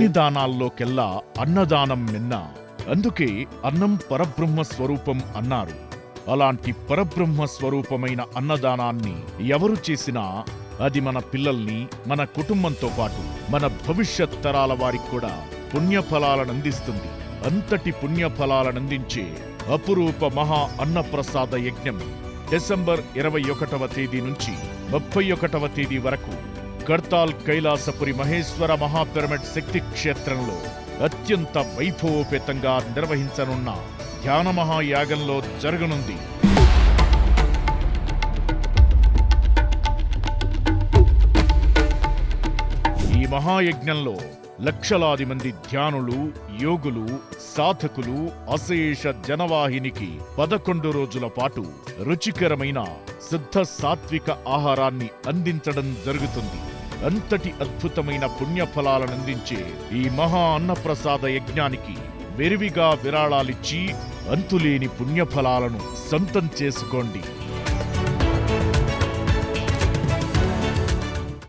అన్ని దానాల్లోకెల్లా అన్నదానం మిన్న అందుకే అన్నం పరబ్రహ్మ స్వరూపం అన్నారు. అలాంటి పరబ్రహ్మ స్వరూపమైన అన్నదానాన్ని ఎవరు చేసినా అది మన పిల్లల్ని మన కుటుంబంతో పాటు మన భవిష్యత్ తరాల వారికి కూడా పుణ్యఫలాలనందిస్తుంది. అంతటి పుణ్యఫలాలనందించే అపురూప మహా అన్నప్రసాద యజ్ఞం డిసెంబర్ ఇరవై ఒకటవ తేదీ నుంచి ముప్పై ఒకటవ తేదీ వరకు కర్తాల్ కైలాసపురి మహేశ్వర మహాపిరమిడ్ శక్తి క్షేత్రంలో అత్యంత వైభవోపేతంగా నిర్వహించనున్న ధ్యాన మహాయాగంలో జరగనుంది. ఈ మహాయజ్ఞంలో లక్షలాది మంది ధ్యానులు యోగులు సాధకులు అశేష జనవాహినికి పదకొండు రోజుల పాటు రుచికరమైన సిద్ధ సాత్విక ఆహారాన్ని అందించడం జరుగుతుంది. అంతటి అద్భుతమైన పుణ్యఫలాలనందించే ఈ మహా అన్నప్రసాద యజ్ఞానికి విరివిగా విరాళాలిచ్చి అంతులేని పుణ్యఫలాలను సొంతం చేసుకోండి.